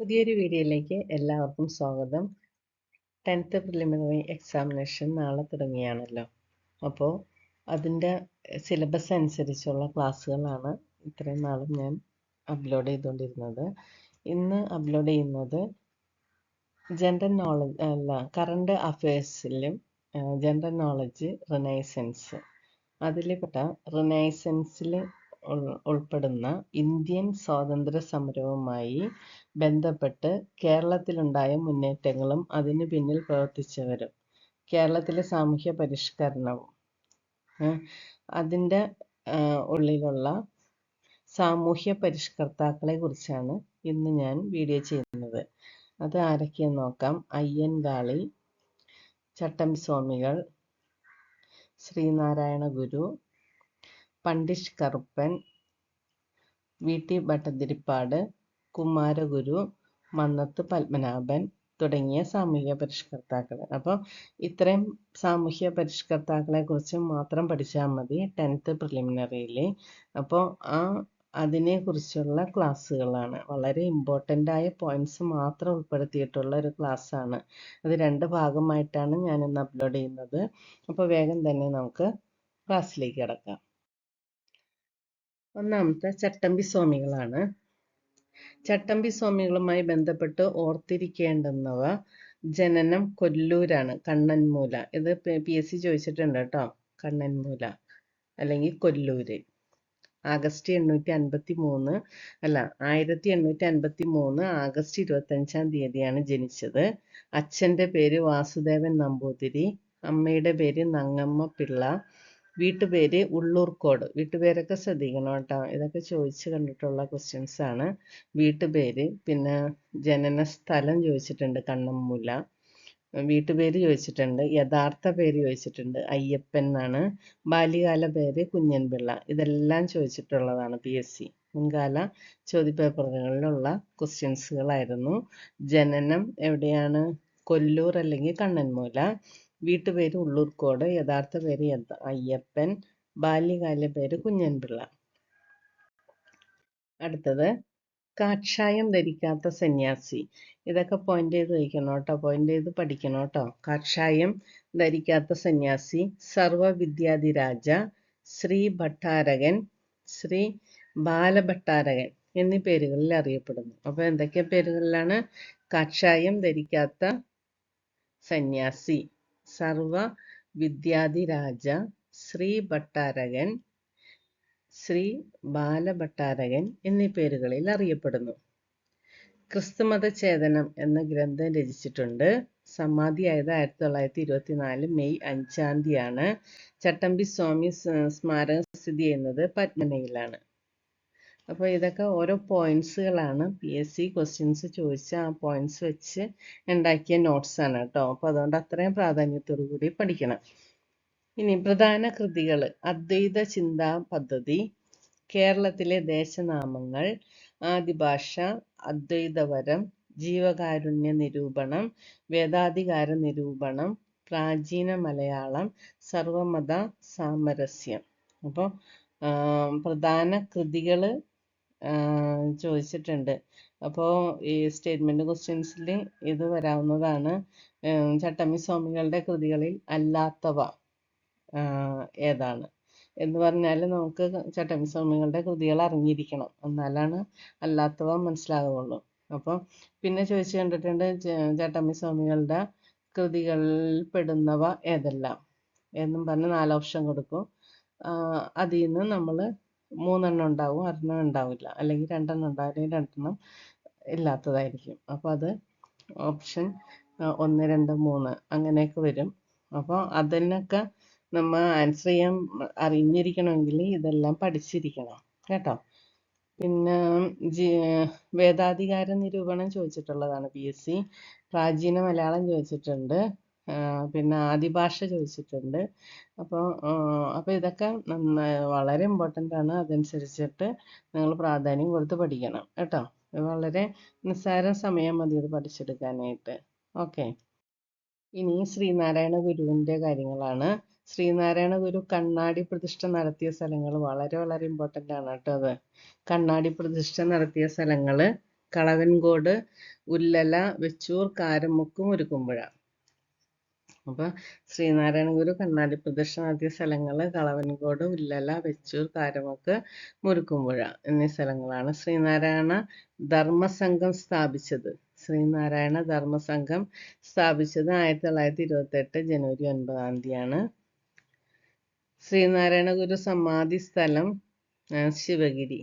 പുതിയൊരു വീഡിയോയിലേക്ക് എല്ലാവർക്കും സ്വാഗതം. ടെൻത്ത് പ്രിലിമിനറി എക്സാമിനേഷൻ നാളെ തുടങ്ങിയാണല്ലോ. അപ്പോൾ അതിന്റെ സിലബസ് അനുസരിച്ചുള്ള ക്ലാസ്സുകളാണ് ഇത്രയും നാളും ഞാൻ അപ്ലോഡ് ചെയ്തുകൊണ്ടിരുന്നത്. ഇന്ന് അപ്ലോഡ് ചെയ്യുന്നത് ജനറൽ നോളജ് അല്ല കറണ്ട് അഫയേഴ്സിലും ജനറൽ നോളജ് റിനൈസൻസ്. പെട്ട റിനൈസൻസിൽ ഉൾപ്പെടുന്ന ഇന്ത്യൻ സ്വാതന്ത്ര്യ സമരവുമായി ബന്ധപ്പെട്ട് കേരളത്തിലുണ്ടായ മുന്നേറ്റങ്ങളും അതിനു പിന്നിൽ പ്രവർത്തിച്ചവരും. കേരളത്തിലെ സാമൂഹ്യ പരിഷ്കരണവും അതിന്റെ ഉള്ളിലുള്ള സാമൂഹ്യ പരിഷ്കർത്താക്കളെ കുറിച്ചാണ് ഇന്ന് ഞാൻ വീഡിയോ ചെയ്യുന്നത്. അത് ആരൊക്കെയെന്ന് നോക്കാം. അയ്യൻകാളി ചട്ടം സ്വാമികൾ ശ്രീനാരായണ ഗുരു പണ്ഡിറ്റ് കറുപ്പൻ വി. ടി. ഭട്ടതിരിപ്പാട് കുമാരഗുരു മന്നത്ത് പത്മനാഭൻ തുടങ്ങിയ സാമൂഹ്യ പരിഷ്കർത്താക്കൾ. അപ്പോൾ ഇത്രയും സാമൂഹ്യ പരിഷ്കർത്താക്കളെ കുറിച്ച് മാത്രം പഠിച്ചാൽ മതി ടെൻത്ത് പ്രിലിമിനറിയിൽ അപ്പോൾ ആ അതിനെക്കുറിച്ചുള്ള ക്ലാസ്സുകളാണ്. വളരെ ഇമ്പോർട്ടന്റ് ആയ പോയിന്റ്സ് മാത്രം ഉൾപ്പെടുത്തിയിട്ടുള്ള ഒരു ക്ലാസ്സാണ്. അത് രണ്ട് ഭാഗമായിട്ടാണ് ഞാൻ ഇന്ന് അപ്ലോഡ് ചെയ്യുന്നത്. അപ്പോൾ വേഗം തന്നെ നമുക്ക് ക്ലാസ്സിലേക്ക് കിടക്കാം. ഒന്നാമത്തെ ചട്ടമ്പി സ്വാമികളാണ്. ചട്ടമ്പി സ്വാമികളുമായി ബന്ധപ്പെട്ട് ഓർത്തിരിക്കേണ്ടുന്നവ ജനനം കൊല്ലൂരാണ്. കണ്ണൻമൂല. ഇത് പി എസ് സി ചോദിച്ചിട്ടുണ്ട് കേട്ടോ. കണ്ണൻമൂല. അല്ലെങ്കിൽ കൊല്ലൂര്. ആഗസ്റ്റ് എണ്ണൂറ്റി അൻപത്തി മൂന്ന് അല്ല ആയിരത്തി എണ്ണൂറ്റി അൻപത്തി മൂന്ന് ആഗസ്റ്റ് ഇരുപത്തഞ്ചാം തീയതിയാണ് ജനിച്ചത്. അച്ഛന്റെ പേര് വാസുദേവൻ നമ്പൂതിരി. അമ്മയുടെ പേര് നങ്ങമ്മ പിള്ള വീട്ടുപേര് ഉള്ളൂർക്കോട്. വീട്ടുപേരൊക്കെ ശ്രദ്ധിക്കണം കേട്ടോ. ഇതൊക്കെ ചോദിച്ച് കണ്ടിട്ടുള്ള ക്വസ്റ്റ്യൻസ് ആണ്. വീട്ടുപേര് പിന്നെ ജനന സ്ഥലം ചോദിച്ചിട്ടുണ്ട് കണ്ണമ്മൂല. വീട്ടുപേര് ചോദിച്ചിട്ടുണ്ട് യഥാർത്ഥ പേര് ചോദിച്ചിട്ടുണ്ട് അയ്യപ്പൻ എന്നാണ്. ബാല്യകാല പേര് കുഞ്ഞൻപിള്ള. ഇതെല്ലാം ചോദിച്ചിട്ടുള്ളതാണ് പി എസ് സി മുൻകാല ചോദ്യപേപ്പറുകളിലുള്ള ക്വസ്റ്റ്യൻസുകളായിരുന്നു ജനനം എവിടെയാണ്? കൊല്ലൂർ അല്ലെങ്കിൽ കണ്ണൻമൂല. വീട്ടുപേര് ഉള്ളൂർക്കോട് യഥാർത്ഥ പേര് അയ്യപ്പൻ ബാല്യകാല പേര് കുഞ്ഞൻപിള്ള. അടുത്തത് കാക്ഷായം ധരിക്കാത്ത സന്യാസി. ഇതൊക്കെ പോയിന്റ് ചെയ്ത് വയ്ക്കണം കേട്ടോ പോയിന്റ് ചെയ്ത് പഠിക്കണം കേട്ടോ. കാക്ഷായം ധരിക്കാത്ത സന്യാസി സർവവിദ്യാധിരാജ ശ്രീ ഭട്ടാരകൻ ശ്രീ ബാലഭട്ടാരകൻ എന്നീ പേരുകളിൽ അറിയപ്പെടുന്നു. അപ്പോൾ എന്തൊക്കെ പേരുകളിലാണ് കാക്ഷായം ധരിക്കാത്ത സന്യാസി? സർവ വിദ്യാധിരാജ ശ്രീ ഭട്ടാരകൻ ശ്രീ ബാലഭട്ടാരകൻ എന്നീ പേരുകളിൽ അറിയപ്പെടുന്നു. ക്രിസ്തുമത ചേതനം എന്ന ഗ്രന്ഥം രചിച്ചിട്ടുണ്ട്. സമാധിയായത് ആയിരത്തി തൊള്ളായിരത്തി ഇരുപത്തിനാല് മെയ് അഞ്ചാം തീയതിയാണ്. ചട്ടമ്പി സ്വാമി സ്മാരകം സ്ഥിതി ചെയ്യുന്നത് പത്മനയിലാണ്. അപ്പോൾ ഇതൊക്കെ ഓരോ പോയിന്റ്സുകളാണ് പി എസ് സി ക്വസ്റ്റ്യൻസ് ചോദിച്ച ആ പോയിന്റ്സ് വെച്ച് ഉണ്ടാക്കിയ നോട്ട്സ് ആണ് കേട്ടോ അപ്പോൾ അതുകൊണ്ട് അത്രയും പ്രാധാന്യത്തോടു കൂടി പഠിക്കണം. ഇനി പ്രധാന കൃതികൾ. അദ്വൈത ചിന്താ പദ്ധതി കേരളത്തിലെ ദേശനാമങ്ങൾ ആദിഭാഷ അദ്വൈതവരം ജീവകാരുണ്യ നിരൂപണം വേദാധികാര നിരൂപണം പ്രാചീന മലയാളം സർവമത സാമരസ്യം. അപ്പോൾ പ്രധാന കൃതികൾ ചോദിച്ചിട്ടുണ്ട്. അപ്പോൾ ഈ സ്റ്റേറ്റ്മെന്റ് ക്വസ്റ്റ്യൻസിൽ ഇത് വരാവുന്നതാണ്. ചട്ടമ്പി സ്വാമികളുടെ കൃതികളിൽ അല്ലാത്തവ ഏതാണ്? എന്ന് പറഞ്ഞാൽ നമുക്ക് ചട്ടമ്പി സ്വാമികളുടെ കൃതികൾ അറിഞ്ഞിരിക്കണം. എന്നാലാണ് അല്ലാത്തവ മനസ്സിലാകുള്ളൂ അപ്പോൾ പിന്നെ ചോദിച്ചു കണ്ടിട്ടുണ്ട് ചട്ടമ്പി സ്വാമികളുടെ കൃതികളിൽ പെടുന്നവ ഏതെല്ലാം? എന്നും പറഞ്ഞ് നാല് ഓപ്ഷൻ കൊടുക്കും. അതിൽ നിന്ന് നമ്മൾ മൂന്നെണ്ണം ഉണ്ടാവും ഒരെണ്ണം ഉണ്ടാവില്ല. അല്ലെങ്കിൽ രണ്ടെണ്ണം ഉണ്ടാവും അല്ലെങ്കിൽ രണ്ടെണ്ണം ഇല്ലാത്തതായിരിക്കും. അപ്പോൾ അത് ഓപ്ഷൻ ഒന്ന് രണ്ട് മൂന്ന് അങ്ങനെയൊക്കെ വരും. അപ്പോൾ അതിനൊക്കെ നമ്മൾ ആൻസർ ചെയ്യാൻ അറിഞ്ഞിരിക്കണമെങ്കിൽ ഇതെല്ലാം പഠിച്ചിരിക്കണം. കേട്ടോ? പിന്നെ വേദാധികാര നിരൂപണം ചോദിച്ചിട്ടുള്ളതാണ് പി എസ് സി. പ്രാചീന മലയാളം ചോദിച്ചിട്ടുണ്ട്. പിന്നെ ആദി ഭാഷ ചോദിച്ചിട്ടുണ്ട് അപ്പോൾ അപ്പോൾ ഇതൊക്കെ വളരെ ഇമ്പോർട്ടന്റ് ആണ്. അതനുസരിച്ചിട്ട് നിങ്ങൾ പ്രാധാന്യം കൊടുത്ത് പഠിക്കണം. കേട്ടോ? വളരെ നിസ്സാര സമയം മതി ഇത് പഠിച്ചെടുക്കാനായിട്ട്. ഓക്കെ. ഇനി ശ്രീനാരായണ ഗുരുവിന്റെ കാര്യങ്ങളാണ്. ശ്രീനാരായണ ഗുരു കണ്ണാടി പ്രതിഷ്ഠ നടത്തിയ സ്ഥലങ്ങൾ വളരെ വളരെ ഇമ്പോർട്ടന്റ് ആണ് കേട്ടോ അത്. കണ്ണാടി പ്രതിഷ്ഠ നടത്തിയ സ്ഥലങ്ങൾ കളവൻകോട് ഉല്ലല വെച്ചൂർ കാരമുക്ക് മുരുക്കുമ്പുഴ അപ്പോൾ ശ്രീനാരായണ ഗുരു കണ്ണാടി പ്രദർശനം നടത്തിയ സ്ഥലങ്ങൾ കളവൻകോട് ഉല്ലല വെച്ചൂർ കാരമുക്ക് മുരുക്കുമ്പുഴ എന്നീ സ്ഥലങ്ങളാണ് ശ്രീനാരായണ ധർമ്മസംഘം സ്ഥാപിച്ചത്. ശ്രീനാരായണ ധർമ്മസംഘം സ്ഥാപിച്ചത് ആയിരത്തി തൊള്ളായിരത്തി ഇരുപത്തെട്ട് ജനുവരി ഒൻപതാം തീയതിയാണ്. ശ്രീനാരായണ ഗുരു സമാധി സ്ഥലം ശിവഗിരി.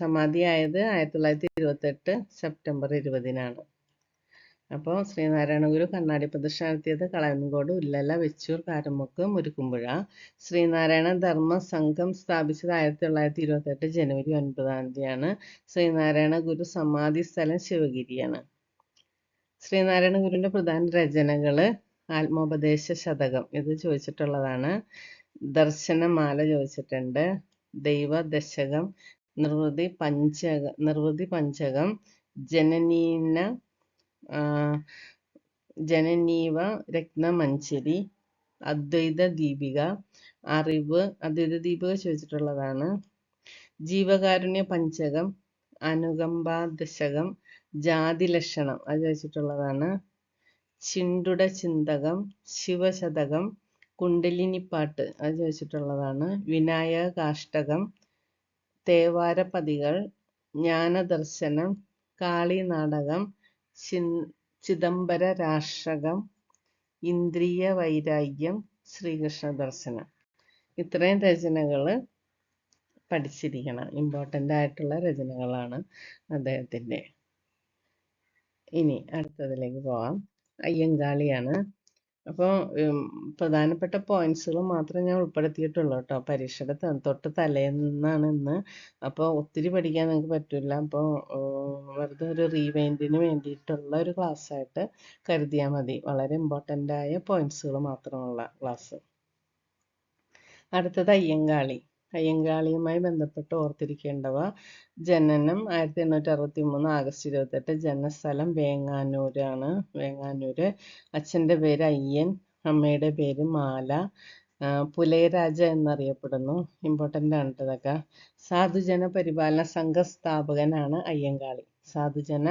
സമാധിയായത് ആയിരത്തി തൊള്ളായിരത്തി ഇരുപത്തെട്ട് സെപ്റ്റംബർ ഇരുപതിനാണ്. അപ്പോൾ ശ്രീനാരായണ ഗുരു കണ്ണാടി പ്രദർശനം നടത്തിയത് കളവൻകോട് ഉല്ലല വെച്ചൂർ കാരമുക്ക് മുരുക്കുമ്പുഴ ശ്രീനാരായണ ധർമ്മ സംഘം സ്ഥാപിച്ചത് ആയിരത്തി തൊള്ളായിരത്തി ഇരുപത്തെട്ട് ജനുവരി ഒൻപതാം തീയതിയാണ്. ശ്രീനാരായണ ഗുരു സമാധി സ്ഥലം ശിവഗിരിയാണ്. ശ്രീനാരായണ ഗുരുവിന്റെ പ്രധാന രചനകൾ ആത്മോപദേശ ശതകം ഇത് ചോദിച്ചിട്ടുള്ളതാണ്. ദർശനമാല ചോദിച്ചിട്ടുണ്ട്. ദൈവദശകം നിർവൃതി പഞ്ചക നിർവൃതി പഞ്ചകം ജനനീന ജനനീവ രത്നമഞ്ചരി അദ്വൈത ദീപിക അറിവ് അദ്വൈത ദീപിക ചോദിച്ചിട്ടുള്ളതാണ്. ജീവകാരുണ്യ പഞ്ചകം അനുകമ്പാദശകം ജാതി ലക്ഷണം അത് ചോദിച്ചിട്ടുള്ളതാണ്. ചിണ്ടുട ചിന്തകം ശിവശതകം കുണ്ടലിനിപ്പാട്ട് അത് ചോദിച്ചിട്ടുള്ളതാണ്. വിനായക കാഷ്ടകം തേവാരപതികൾ ജ്ഞാനദർശനം കാളി നാടകം ചിദംബര രാഷകം ഇന്ദ്രിയ വൈരാഗ്യം ശ്രീകൃഷ്ണ ദർശനം. ഇത്രയും രചനകൾ പഠിച്ചിരിക്കണം. ഇമ്പോർട്ടന്റ് ആയിട്ടുള്ള രചനകളാണ് അദ്ദേഹത്തിന്റെ. ഇനി അടുത്തതിലേക്ക് പോവാം അയ്യങ്കാളിയാണ് അപ്പോൾ പ്രധാനപ്പെട്ട പോയിന്റ്സുകൾ മാത്രമേ ഞാൻ ഉൾപ്പെടുത്തിയിട്ടുള്ളൂ കേട്ടോ പരീക്ഷയുടെ തൊട്ട് തലേന്നാണ് ഇന്ന്. അപ്പോൾ ഒത്തിരി പഠിക്കാൻ നിങ്ങൾക്ക് പറ്റില്ല അപ്പോൾ വെറുതെ ഒരു റീവൈൻഡിന് വേണ്ടിയിട്ടുള്ള ഒരു ക്ലാസ് ആയിട്ട് കരുതിയാൽ മതി. വളരെ ഇമ്പോർട്ടന്റ് ആയ പോയിന്റ്സുകൾ മാത്രമുള്ള ക്ലാസ് അടുത്തത് അയ്യങ്കാളി. അയ്യങ്കാളിയുമായി ബന്ധപ്പെട്ട് ഓർത്തിരിക്കേണ്ടവ ജനനം ആയിരത്തി എണ്ണൂറ്റി അറുപത്തി മൂന്ന് ആഗസ്റ്റ് ഇരുപത്തെട്ട് ജനസ്ഥലം വേങ്ങാനൂരാണ്. വേങ്ങാനൂര്. അച്ഛന്റെ പേര് അയ്യൻ അമ്മയുടെ പേര് മാല. പുലയരാജ എന്നറിയപ്പെടുന്നു. ഇമ്പോർട്ടന്റ് ആണ് ഇതൊക്കെ. സാധുജന പരിപാലന സംഘ സ്ഥാപകനാണ് അയ്യങ്കാളി. സാധുജന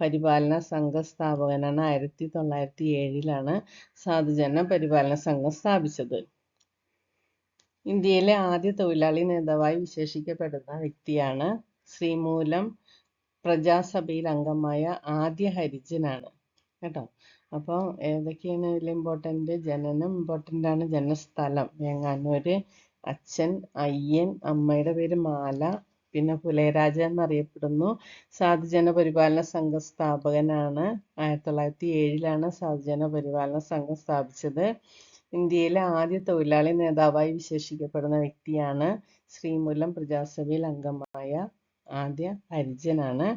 പരിപാലന സംഘ സ്ഥാപകനാണ് ആയിരത്തി തൊള്ളായിരത്തി ഏഴിലാണ് സാധുജന പരിപാലന സംഘം സ്ഥാപിച്ചത്. ഇന്ത്യയിലെ ആദ്യ തൊഴിലാളി നേതാവായി വിശേഷിക്കപ്പെടുന്ന വ്യക്തിയാണ് ശ്രീമൂലം പ്രജാസഭയിൽ അംഗമായ ആദ്യ ഹരിജനാണ്. കേട്ടോ? അപ്പോൾ ഏതൊക്കെയാണ് ഇതിൽ ഇമ്പോർട്ടന്റ് ജനനം ഇമ്പോർട്ടന്റ് ആണ്. ജനനസ്ഥലം. വേങ്ങാനൂര് അച്ഛൻ അയ്യൻ അമ്മയുടെ പേര് മാല പിന്നെ പുലയരാജ എന്നറിയപ്പെടുന്നു. സാധുജന പരിപാലന സംഘ സ്ഥാപകനാണ്. ആയിരത്തി തൊള്ളായിരത്തി ഏഴിലാണ് സാധുജന പരിപാലന സംഘം സ്ഥാപിച്ചത്. ഇന്ത്യയിലെ ആദ്യ തൊഴിലാളി നേതാവായി വിശേഷിക്കപ്പെടുന്ന വ്യക്തിയാണ് ശ്രീമൂലം പ്രജാസഭയിൽ അംഗമായ ആദ്യ ഹരിജനാണ്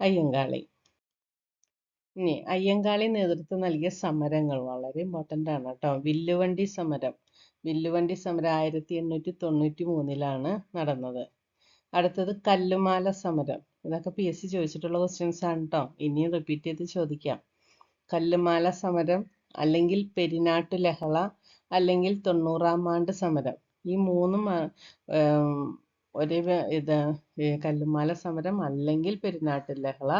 അയ്യങ്കാളി. ഇനി അയ്യങ്കാളി നേതൃത്വം നൽകിയ സമരങ്ങൾ വളരെ ഇമ്പോർട്ടന്റ് ആണ് കേട്ടോ. വില്ലുവണ്ടി സമരം. വില്ലുവണ്ടി സമരം ആയിരത്തി എണ്ണൂറ്റി തൊണ്ണൂറ്റി മൂന്നിലാണ് നടന്നത്. അടുത്തത് കല്ലുമാല സമരം. ഇതൊക്കെ പി എസ് സി ചോദിച്ചിട്ടുള്ള ക്വസ്റ്റ്യൻസ് ആണ് കേട്ടോ. ഇനിയും റിപ്പീറ്റ് ചെയ്ത് ചോദിക്കാം. കല്ലുമാല സമരം അല്ലെങ്കിൽ പെരിനാട്ടു ലഹള അല്ലെങ്കിൽ തൊണ്ണൂറാം ആണ്ട് സമരം. ഈ മൂന്നും ഒരേ ഇത് കല്ലുമാല സമരം അല്ലെങ്കിൽ പെരുന്നാട്ട് ലഹള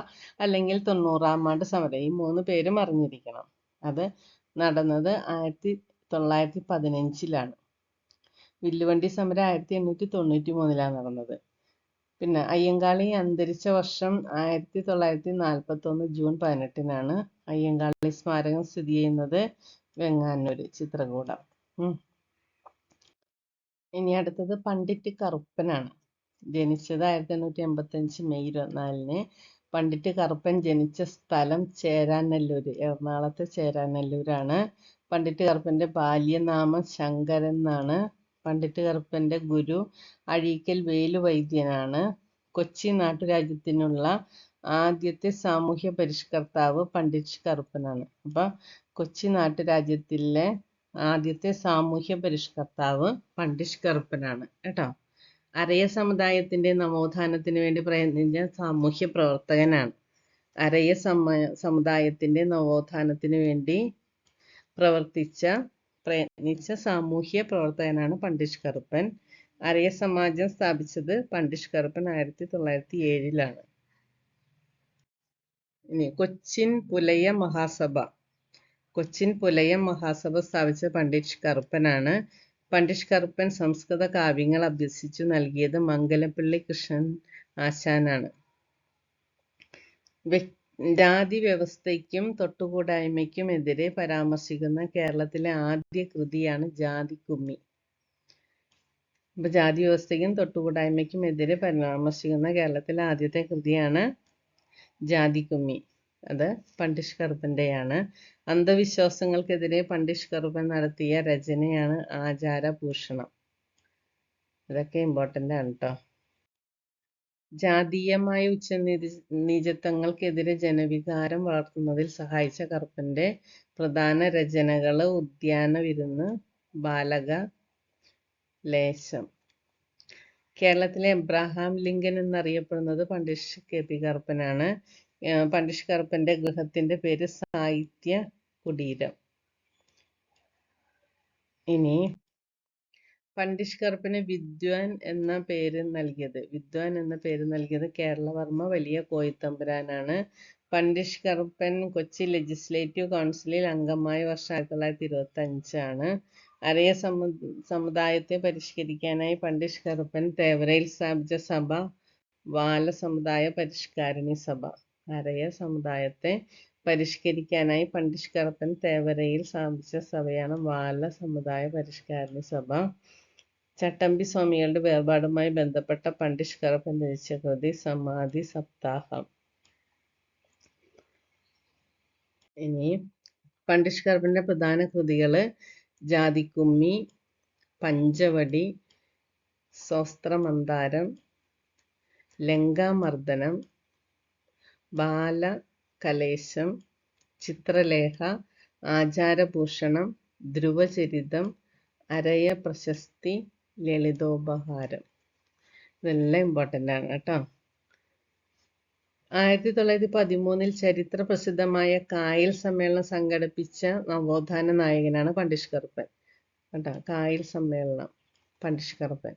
അല്ലെങ്കിൽ തൊണ്ണൂറാം ആണ്ട് സമരം. ഈ മൂന്ന് പേരും അറിഞ്ഞിരിക്കണം. അത് നടന്നത് ആയിരത്തി തൊള്ളായിരത്തി പതിനഞ്ചിലാണ്. വില്ലുവണ്ടി സമരം ആയിരത്തി എണ്ണൂറ്റി തൊണ്ണൂറ്റി മൂന്നിലാണ് നടന്നത്. പിന്നെ അയ്യങ്കാളി അന്തരിച്ച വർഷം ആയിരത്തി തൊള്ളായിരത്തി നാൽപ്പത്തി ഒന്ന് ജൂൺ പതിനെട്ടിനാണ് അയ്യങ്കാളി സ്മാരകം സ്ഥിതി ചെയ്യുന്നത്. വെങ്ങാനൂര് ചിത്രകൂടം. ഇനി അടുത്തത് പണ്ഡിറ്റ് കറുപ്പനാണ്. ജനിച്ചത് ആയിരത്തി എണ്ണൂറ്റി എൺപത്തി അഞ്ച് മെയ് ഇരുപത്തിനാലിന്. പണ്ഡിറ്റ് കറുപ്പൻ ജനിച്ച സ്ഥലം ചേരാനെല്ലൂര്. എറണാകുളത്തെ ചേരാനല്ലൂരാണ്. പണ്ഡിറ്റ് കറുപ്പന്റെ ബാല്യനാമം ശങ്കരൻ എന്നാണ് പണ്ഡിറ്റ് കറുപ്പന്റെ ഗുരു അഴീക്കൽ വേലു വൈദ്യനാണ് കൊച്ചി നാട്ടുരാജ്യത്തിനുള്ള ആദ്യത്തെ സാമൂഹ്യ പരിഷ്കർത്താവ് പണ്ഡിറ്റ് കറുപ്പനാണ്. അപ്പൊ കൊച്ചി നാട്ടുരാജ്യത്തിലെ ആദ്യത്തെ സാമൂഹ്യ പരിഷ്കർത്താവ് പണ്ഡിഷ് കറുപ്പനാണ് കേട്ടോ. അരയ സമുദായത്തിന്റെ നവോത്ഥാനത്തിന് വേണ്ടി പ്രയത്നിച്ച സാമൂഹ്യ പ്രവർത്തകനാണ്. അരയ സമ സമുദായത്തിന്റെ നവോത്ഥാനത്തിന് വേണ്ടി പ്രവർത്തിച്ച പ്രയത്നിച്ച സാമൂഹ്യ പ്രവർത്തകനാണ് പണ്ഡിഷ് കറുപ്പൻ. അരയ സമാജം സ്ഥാപിച്ചത് പണ്ഡിഷ് കറുപ്പൻ ആയിരത്തി തൊള്ളായിരത്തി ഏഴിലാണ് ഇനി കൊച്ചിൻ പുലയ മഹാസഭ. കൊച്ചിൻ പുലയം മഹാസഭ സ്ഥാപിച്ച പണ്ഡിറ്റ് കറുപ്പനാണ്. പണ്ഡിറ്റ് കറുപ്പൻ സംസ്കൃത കാവ്യങ്ങൾ അഭ്യസിച്ചു നൽകിയത് മംഗലപ്പള്ളി കൃഷ്ണൻ ആശാനാണ്. ജാതി വ്യവസ്ഥയ്ക്കും തൊട്ടുകൂടായ്മയ്ക്കും എതിരെ പരാമർശിക്കുന്ന കേരളത്തിലെ ആദ്യ കൃതിയാണ് ജാതി കുമ്മി. ഇപ്പൊ ജാതി വ്യവസ്ഥയ്ക്കും തൊട്ടുകൂടായ്മയ്ക്കും എതിരെ പരാമർശിക്കുന്ന കേരളത്തിലെ ആദ്യത്തെ കൃതിയാണ് ജാതിക്കുമ്മി അത് പണ്ടിഷ്കർബന്റെയാണ് അന്ധവിശ്വാസങ്ങൾക്കെതിരെ പണ്ടിഷ്കർബൻ നടത്തിയ രചനയാണ് ആചാരഭൂഷണം. ഇതൊക്കെ ഇമ്പോർട്ടന്റ് ആണ് കേട്ടോ ജാതീയമായ ഉച്ചനീച നീചത്വങ്ങൾക്കെതിരെ ജനവികാരം വളർത്തുന്നതിൽ സഹായിച്ച കറുപ്പന്റെ പ്രധാന രചനകൾ ഉദ്യാന വിരുന്ന് ബാലക ലേശം. കേരളത്തിലെ എബ്രാഹാം ലിങ്കൻ എന്നറിയപ്പെടുന്നത് പണ്ഡിറ്റ് കെ പി കറുപ്പനാണ്. പണ്ഡിറ്റ് കറുപ്പന്റെ ഗൃഹത്തിന്റെ പേര് സാഹിത്യ കുടീരം ഇനി പണ്ടിഷ് കറുപ്പിന് വിദ്വാൻ എന്ന പേര് നൽകിയത്. വിദ്വാൻ എന്ന പേര് നൽകിയത് കേരളവർമ്മ വലിയ കോയിത്തമ്പുരാനാണ്. പണ്ടിഷ് കറുപ്പൻ കൊച്ചി ലെജിസ്ലേറ്റീവ് കൗൺസിലിൽ അംഗമായ വർഷം ആയിരത്തി തൊള്ളായിരത്തി ഇരുപത്തി അഞ്ചാണ് അരയ സമു സമുദായത്തെ പരിഷ്കരിക്കാനായി പണ്ടിഷ് കറുപ്പൻ തേവരയിൽ സ്ഥാപിച്ച സഭ വാല സമുദായ പരിഷ്കാരിണി സഭ. അരയ സമുദായത്തെ പരിഷ്കരിക്കാനായി പണ്ഡിറ്റ് കറുപ്പൻ തേവരയിൽ സ്ഥാപിച്ച സഭയാണ് വാല സമുദായ പരിഷ്കാരണ സഭ. ചട്ടമ്പി സ്വാമികളുടെ വേർപാടുമായി ബന്ധപ്പെട്ട പണ്ഡിറ്റ് കറുപ്പൻ രചിച്ച കൃതി സമാധി സപ്താഹം. ഇനി പണ്ഡിറ്റ് കറുപ്പന്റെ പ്രധാന കൃതികൾ ജാതിക്കുമ്മി പഞ്ചവടി സ്വസ്ത്രമന്താരം ലങ്കാമർദ്ദനം ബാലകലേശം ചിത്രലേഖ ആചാരഭൂഷണം ധ്രുവചരിതം അരയപ്രശസ്തി ലളിതോപഹാരം. ഇതെല്ലാം ഇമ്പോർട്ടന്റ് ആണ് കേട്ടോ. ആയിരത്തി തൊള്ളായിരത്തി പതിമൂന്നിൽ ചരിത്ര പ്രസിദ്ധമായ കായൽ സമ്മേളനം സംഘടിപ്പിച്ച നവോത്ഥാന നായകനാണ് പണ്ടിഷ്കർപ്പൻ കേട്ടോ കായൽ സമ്മേളനം പണ്ടിഷ്കർപ്പൻ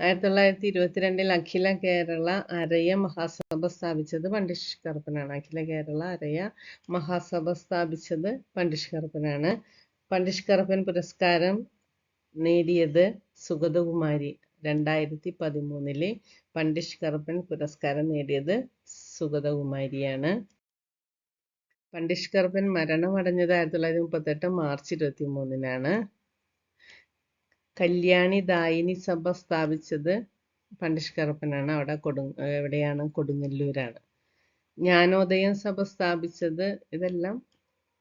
ആയിരത്തി തൊള്ളായിരത്തി ഇരുപത്തിരണ്ടിൽ അഖില കേരള അരയ മഹാസഭ സ്ഥാപിച്ചത് പണ്ഡിറ്റ് കറുപ്പനാണ് അഖില കേരള അരയ മഹാസഭ സ്ഥാപിച്ചത് പണ്ഡിറ്റ് കറുപ്പൻ പുരസ്കാരം നേടിയത് സുഗതകുമാരി. രണ്ടായിരത്തി പതിമൂന്നിലെ പണ്ഡിറ്റ് കറുപ്പൻ പുരസ്കാരം നേടിയത് സുഗതകുമാരിയാണ്. പണ്ഡിറ്റ് കറുപ്പൻ മരണമടഞ്ഞത് ആയിരത്തി തൊള്ളായിരത്തി മുപ്പത്തെട്ട് മാർച്ച് ഇരുപത്തി മൂന്നിനാണ് കല്യാണി ദായിനി സഭ സ്ഥാപിച്ചത് പണ്ടിഷ്കറപ്പനാണ് അവിടെ കൊടു എവിടെയാണ്? കൊടുങ്ങല്ലൂരാണ്. ജ്ഞാനോദയം സഭ സ്ഥാപിച്ചത് ഇതെല്ലാം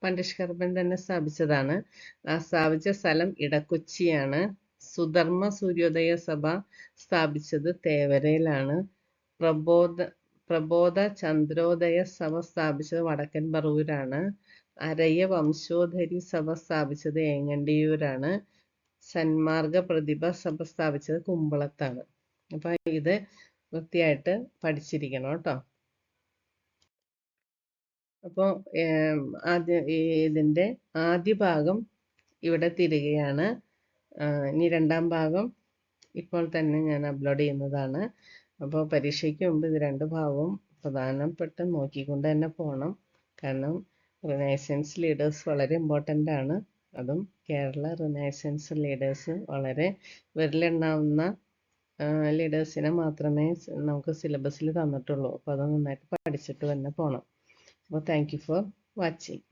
പണ്ഡിറ്റ് തന്നെ സ്ഥാപിച്ചതാണ്. ആ സ്ഥാപിച്ച സ്ഥലം ഇടക്കൊച്ചിയാണ്. സുധർമ്മ സൂര്യോദയ സഭ സ്ഥാപിച്ചത് തേവരയിലാണ്. പ്രബോധ പ്രബോധ ചന്ദ്രോദയ സഭ സ്ഥാപിച്ചത് വടക്കൻ പറവൂരാണ്. അരയ വംശോധരി സഭ സ്ഥാപിച്ചത് ഏങ്ങണ്ടിയൂരാണ്. സന്മാർഗ പ്രതിഭ സഭ സ്ഥാപിച്ചത് കുമ്പളത്താണ്. അപ്പൊ ഇത് വൃത്തിയായിട്ട് പഠിച്ചിരിക്കണം കേട്ടോ. അപ്പോൾ ആദ്യ ഇതിന്റെ ആദ്യ ഭാഗം ഇവിടെ തിരികെയാണ്. ഇനി രണ്ടാം ഭാഗം ഇപ്പോൾ തന്നെ ഞാൻ അപ്ലോഡ് ചെയ്യുന്നതാണ്. അപ്പോൾ പരീക്ഷയ്ക്ക് മുമ്പ് ഇത് രണ്ട് ഭാഗവും പ്രധാനപ്പെട്ട് നോക്കിക്കൊണ്ട് തന്നെ പോകണം കാരണം റിനൈസൻസ് ലീഡേഴ്സ് വളരെ ഇമ്പോർട്ടന്റ് ആണ്. അതും കേരള റിനൈസൻസ് ലീഡേഴ്സ് വളരെ വിരലെണ്ണാവുന്ന ലീഡേഴ്സിനെ മാത്രമേ നമുക്ക് സിലബസിൽ തന്നിട്ടുള്ളൂ അപ്പോൾ അത് നന്നായിട്ട് പഠിച്ചിട്ട് തന്നെ പോകണം അപ്പോൾ താങ്ക് യു ഫോർ watching.